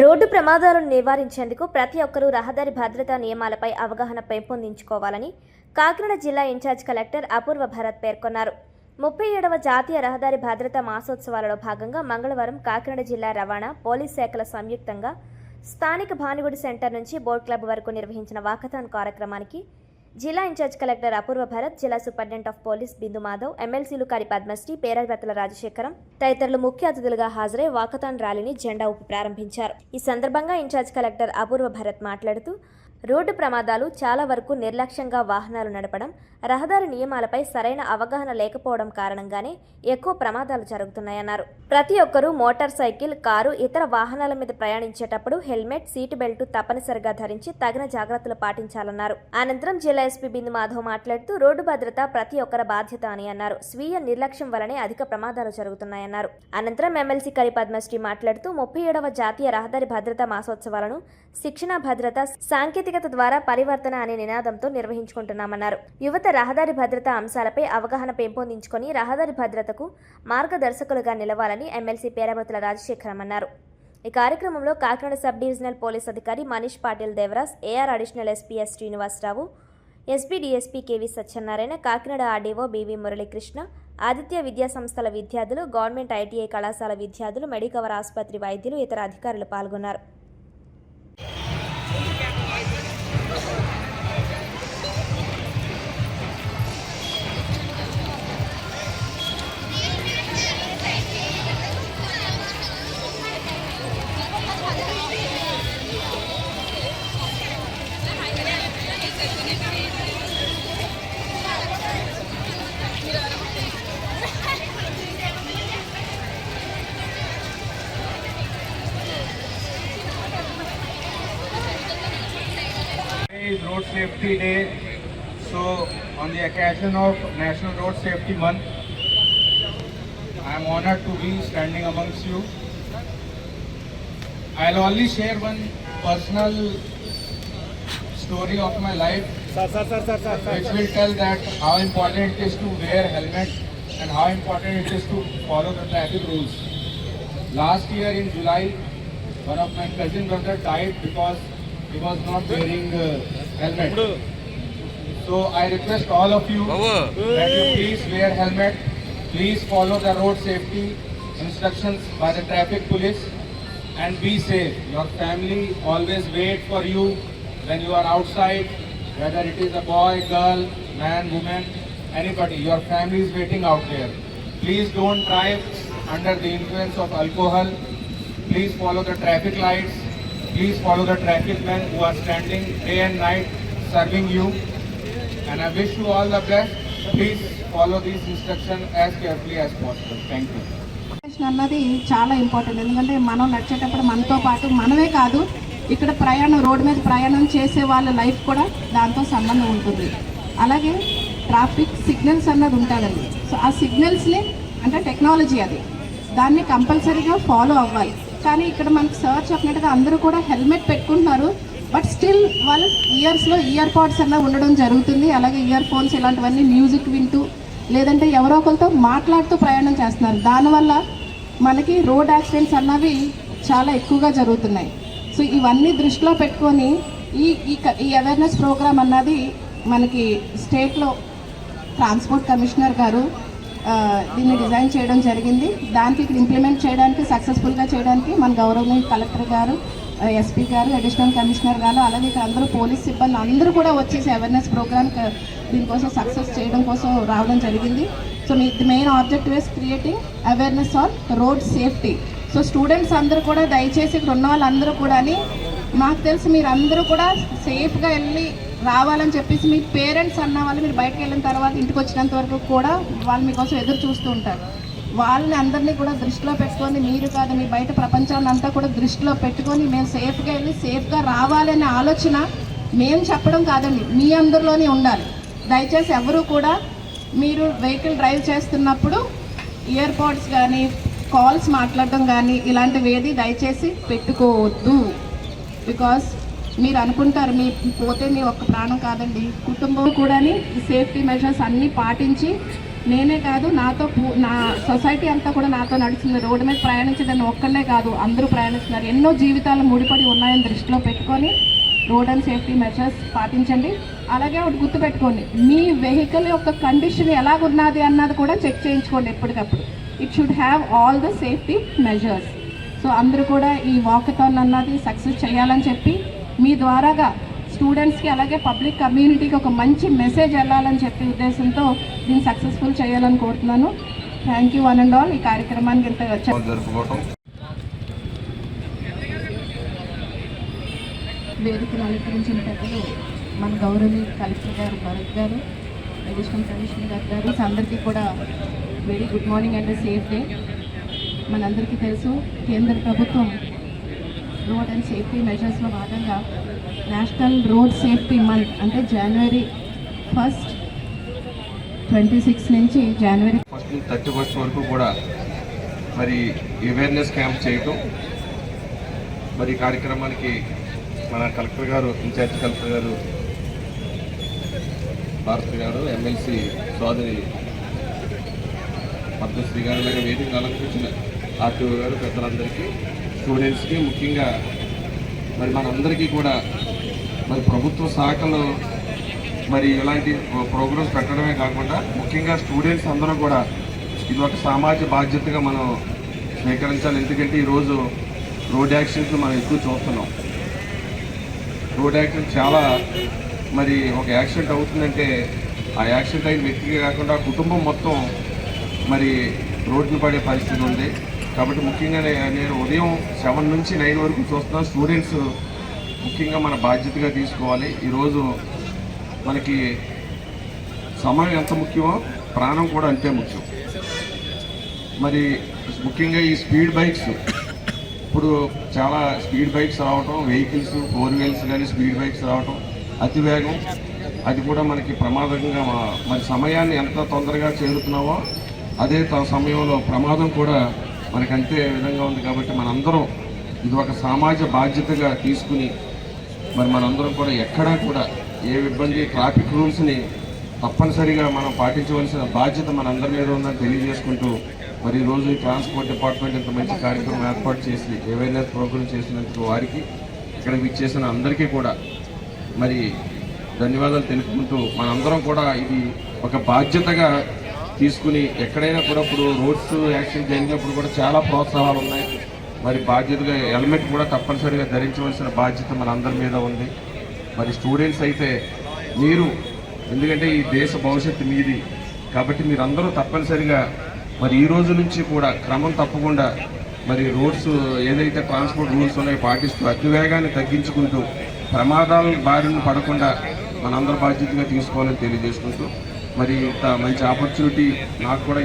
Road ప్రమాదాలను నివారించేందుకు ప్రతి ఒక్కరూ రహదారి భద్రతా నియమాలపై అవగాహన పెంపొందించుకోవాలని కాకినాడ జిల్లా ఇన్ఛార్జ్ కలెక్టర్ అపూర్వ భరత్ పేర్కొన్నారు. ముప్పై ఏడవ జాతీయ రహదారి భద్రతా మాసోత్సవాలలో భాగంగా మంగళవారం కాకినాడ జిల్లా రవాణా పోలీస్ శాఖల సంయుక్తంగా స్థానిక భానుగుడి సెంటర్ నుంచి బోట్ క్లబ్ వరకు నిర్వహించిన వాకథాన్ కార్యక్రమానికి జిల్లా ఇన్ఛార్జ్ కలెక్టర్ అపూర్వ భరత్ జిల్లా superintendent of police Bindu Madhav ఎమ్మెల్సీలు కారి పద్మశ్రీ పేరగతుల రాజశేఖరం తదితరులు ముఖ్య అతిథులుగా హాజరై వాకథాన్ ర్యాలీని జెండా ఊపి ప్రారంభించారు. ఈ సందర్భంగా ఇన్ఛార్జ్ కలెక్టర్ అపూర్వ భరత్ మాట్లాడుతూ రోడ్డు ప్రమాదాలు చాలా వరకు నిర్లక్ష్యంగా వాహనాలు నడపడం రహదారి నియమాలపై సరైన అవగాహన లేకపోవడం కారణంగానే ఎక్కువ ప్రమాదాలు జరుగుతున్నాయన్నారు. ప్రతి ఒక్కరూ మోటార్ సైకిల్ కారు ఇతర వాహనాల మీద ప్రయాణించేటప్పుడు హెల్మెట్ సీటు బెల్ట్ తప్పనిసరిగా ధరించి తగిన జాగ్రత్తలు పాటించాలన్నారు. అనంతరం జిల్లా ఎస్పీ బిందు మాధవ్ మాట్లాడుతూ రోడ్డు భద్రత ప్రతి ఒక్కరి బాధ్యత అని అన్నారు. స్వీయ నిర్లక్ష్యం వలనే అధిక ప్రమాదాలు జరుగుతున్నాయన్నారు. అనంతరం ఎమ్మెల్సీ కరి పద్మశ్రీ మాట్లాడుతూ ముప్పై ఏడవ జాతీయ రహదారి భద్రతా మాసోత్సవాలను శిక్షణ భద్రత సాంకేతిక సాంకేతికత ద్వారా పరివర్తన అనే నినాదంతో నిర్వహించుకుంటున్నామన్నారు. యువత రహదారి భద్రతా అంశాలపై అవగాహన పెంపొందించుకొని రహదారి భద్రతకు మార్గదర్శకులుగా నిలవాలని ఎమ్మెల్సీ పేరమతుల రాజశేఖరం అన్నారు ఈ కార్యక్రమంలో కాకినాడ సబ్ డివిజనల్ పోలీస్ అధికారి Manish Patil Devaraj AR additional SPs Srinivasarao SP DSP KV Satyanarayana Kakinada RDO BV Muralikrishna Aditya విద్యా సంస్థల విద్యార్థులు గవర్నమెంట్ ఐటీఐ కళాశాల విద్యార్థులు మెడికవర్ ఆసుపత్రి వైద్యులు ఇతర అధికారులు పాల్గొన్నారు. Road Safety Day. So, on the occasion of National Road Safety Month, I am honored to be standing amongst you. I'll only share one personal story of my life, which will tell that how important it is to wear helmet and how important it is to follow the traffic rules. Last year in July, one of my cousin brother died because he was not wearing uh, helmet. So I request all of you that you please wear helmet. Please follow the road safety instructions by the traffic police and be safe. Your family always wait for you when you are outside, whether it is a boy, girl, man, woman, anybody. Your family is waiting out there. Please don't drive under the influence of alcohol. Please follow the traffic lights. Please follow the traffic men who are standing day and night serving you. And I wish you all the best. Please follow these instructions as carefully as possible. Thank you. అన్నది చాలా important ఎందుకంటే మనం నడిచేటప్పుడు మనతో పాటు మనమే కాదు ఇక్కడ ప్రయాణం రోడ్డు మీద ప్రయాణం చేసే వాళ్ళ లైఫ్ కూడా దాంతో సంబంధం ఉంటుంది అలాగే ట్రాఫిక్ సిగ్నల్స్ అన్నది ఉంటుందండి సో ఆ సిగ్నల్స్ని అంటే టెక్నాలజీ అది దాన్ని కంపల్సరీగా ఫాలో అవ్వాలి కానీ ఇక్కడ మనకు సార్ చెప్పినట్టుగా అందరూ కూడా హెల్మెట్ పెట్టుకుంటున్నారు. బట్ స్టిల్ వాళ్ళు ఇయర్స్లో ఇయర్ పాడ్స్ అన్న ఉండడం జరుగుతుంది. అలాగే ఇయర్ ఫోన్స్ ఇలాంటివన్నీ మ్యూజిక్ వింటూ లేదంటే ఎవరో ఒకరితో మాట్లాడుతూ ప్రయాణం చేస్తున్నారు. దానివల్ల మనకి రోడ్ యాక్సిడెంట్స్ అన్నవి చాలా ఎక్కువగా జరుగుతున్నాయి. సో ఇవన్నీ దృష్టిలో పెట్టుకొని ఈ ఈ క- ఈ అవేర్నెస్ ప్రోగ్రామ్ అన్నది మనకి స్టేట్లో ట్రాన్స్పోర్ట్ కమిషనర్ గారు దీన్ని డిజైన్ చేయడం జరిగింది. దానికి ఇక్కడ ఇంప్లిమెంట్ చేయడానికి సక్సెస్ఫుల్గా చేయడానికి మన గౌరవనీయ కలెక్టర్ గారు ఎస్పీ గారు అడిషనల్ కమిషనర్ గారు అలాగే ఇక్కడ అందరూ పోలీస్ సిబ్బంది అందరూ కూడా వచ్చేసి అవేర్నెస్ ప్రోగ్రామ్ దీనికోసం సక్సెస్ చేయడం కోసం రావడం జరిగింది. So me main object was creating awareness on road safety so students అందరూ కూడా దయచేసి ఇక్కడ ఉన్న వాళ్ళందరూ కూడా మాకు తెలిసి మీరు అందరూ కూడా సేఫ్గా వెళ్ళి రావాలని చెప్పేసి మీ పేరెంట్స్ అన్న వాళ్ళు మీరు బయటకు వెళ్ళిన తర్వాత ఇంటికి వచ్చినంత వరకు కూడా వాళ్ళు మీకోసం ఎదురు చూస్తూ ఉంటారు. వాళ్ళని అందరినీ కూడా దృష్టిలో పెట్టుకొని మీరు కాదు మీ బయట ప్రపంచాన్ని అంతా కూడా దృష్టిలో పెట్టుకొని మేము సేఫ్గా వెళ్ళి సేఫ్గా రావాలనే ఆలోచన మేము చెప్పడం కాదండి మీ అందరిలోనే ఉండాలి. దయచేసి ఎవరు కూడా మీరు వెహికల్ డ్రైవ్ చేస్తున్నప్పుడు ఇయర్ పాడ్స్ కానీ కాల్స్ మాట్లాడడం కానీ ఇలాంటివి ఏది దయచేసి పెట్టుకోవద్దు. బికాస్ మీరు అనుకుంటారు మీ పోతే మీ ఒక్క ప్రాణం కాదండి. కుటుంబం కూడా సేఫ్టీ మెజర్స్ అన్నీ పాటించి నేనే కాదు నాతో నా సొసైటీ అంతా కూడా నాతో నడుస్తుంది. రోడ్డు మీద ప్రయాణించడానికి ఒక్కనే కాదు అందరూ ప్రయాణిస్తున్నారు. ఎన్నో జీవితాలు ముడిపడి ఉన్నాయని దృష్టిలో పెట్టుకొని రోడ్ అండ్ సేఫ్టీ మెజర్స్ పాటించండి. అలాగే ఒకటి గుర్తుపెట్టుకోండి మీ వెహికల్ యొక్క కండిషన్ ఎలాగున్నది అన్నది కూడా చెక్ చేయించుకోండి ఎప్పటికప్పుడు. It should have all the safety measures so అందరూ కూడా ఈ వాకథాన్ అన్నది సక్సెస్ చేయాలని చెప్పి మీ ద్వారాగా స్టూడెంట్స్కి అలాగే పబ్లిక్ కమ్యూనిటీకి ఒక మంచి మెసేజ్ వెళ్ళాలని చెప్పే ఉద్దేశంతో దీన్ని సక్సెస్ఫుల్ చేయాలని కోరుతున్నాను. Thank you one and all ఈ కార్యక్రమానికి ఇంత వచ్చారు జరుపుకోవటం. వేదికను అలంకరించిన పెద్దలు మన గౌరవి కలెక్టర్ గారు భరత్ గారు అడిషనల్ కమిషనర్ గారు గారు అందరికీ కూడా very good morning and safe day మనందరికీ తెలుసు కేంద్ర ప్రభుత్వం రోడ్ అండ్ సేఫ్టీ మెజర్స్లో భాగంగా నేషనల్ రోడ్ సేఫ్టీ మంత్ అంటే జనవరి ఫస్ట్ ట్వంటీ సిక్స్ నుంచి జనవరి ఫస్ట్ థర్టీ ఫస్ట్ వరకు కూడా మరి అవేర్నెస్ క్యాంప్ చేయటం మరి కార్యక్రమానికి మన కలెక్టర్ గారు ఇన్ఛార్జ్ కలెక్టర్ గారు భారత్ గారు ఎమ్మెల్సీ సోదరి పద్మశ్రీ గారు అలాగే వేదిక అలంకరించిన ఆర్టీఓ గారు పెద్దలందరికీ స్టూడెంట్స్కి ముఖ్యంగా మరి మనందరికీ కూడా మరి ప్రభుత్వ శాఖలు మరి ఇలాంటి ప్రోగ్రామ్స్ పెట్టడమే కాకుండా ముఖ్యంగా స్టూడెంట్స్ అందరూ కూడా ఇది ఒక సామాజిక బాధ్యతగా మనం స్వీకరించాలి. ఎందుకంటే ఈరోజు రోడ్ యాక్సిడెంట్లు మనం ఎక్కువ చూస్తున్నాం. రోడ్ యాక్సిడెంట్ చాలా మరి ఒక యాక్సిడెంట్ అవుతుందంటే ఆ యాక్సిడెంట్ అయిన వ్యక్తికి కాకుండా కుటుంబం మొత్తం మరి రోడ్డును పడే పరిస్థితి ఉంది. కాబట్టి ముఖ్యంగా నేను ఉదయం సెవెన్ నుంచి నైన్ వరకు చూస్తున్నాను స్టూడెంట్స్ ముఖ్యంగా మన బాధ్యతగా తీసుకోవాలి. ఈరోజు మనకి సమయం ఎంత ముఖ్యమో ప్రాణం కూడా అంతే ముఖ్యం. మరి ముఖ్యంగా ఈ స్పీడ్ బైక్స్ ఇప్పుడు చాలా స్పీడ్ బైక్స్ రావటం వెహికల్స్ ఫోర్ వీల్స్ కానీ స్పీడ్ బైక్స్ రావటం అతి వేగం. అది కూడా మనకి ప్రమాదంగా మరి సమయాన్ని ఎంత తొందరగా చేరుతున్నావో అదే సమయంలో ప్రమాదం కూడా మనకంతే విధంగా ఉంది కాబట్టి మనందరం ఇది ఒక సామాజ బాధ్యతగా తీసుకుని మరి మనందరం కూడా ఎక్కడా కూడా ఏ ఇబ్బంది ట్రాఫిక్ రూల్స్ని తప్పనిసరిగా మనం పాటించవలసిన బాధ్యత మనందరి మీద ఉందని తెలియజేసుకుంటూ మరి ఈరోజు రోజు ఈ ట్రాన్స్పోర్ట్ డిపార్ట్మెంట్ ఇంత మంచి కార్యక్రమం ఏర్పాటు చేసి అవేర్నెస్ ప్రోగ్రామ్ చేసినందుకు వారికి ఇక్కడ విచ్చేసిన అందరికీ కూడా మరి ధన్యవాదాలు తెలుపుకుంటూ మనందరం కూడా ఇది ఒక బాధ్యతగా తీసుకుని ఎక్కడైనా కూడా ఇప్పుడు రోడ్స్ యాక్సిడెంట్ జరిగినప్పుడు కూడా చాలా ప్రోత్సాహాలు ఉన్నాయి. మరి బాధ్యతగా హెల్మెట్ కూడా తప్పనిసరిగా ధరించవలసిన బాధ్యత మనందరి మీద ఉంది. మరి స్టూడెంట్స్ అయితే మీరు ఎందుకంటే ఈ దేశ భవిష్యత్తు మీది కాబట్టి మీరందరూ తప్పనిసరిగా మరి ఈ రోజు నుంచి కూడా క్రమం తప్పకుండా మరి రోడ్స్ ఏదైతే ట్రాన్స్పోర్ట్ రూల్స్ ఉన్నాయో పాటిస్తూ అతివేగాన్ని తగ్గించుకుంటూ ప్రమాదాల బారిన పడకుండా మనందరూ బాధ్యతగా తీసుకోవాలని తెలియజేసుకుంటూ మరి ఇంత మంచి ఆపర్చునిటీ నాకు కూడా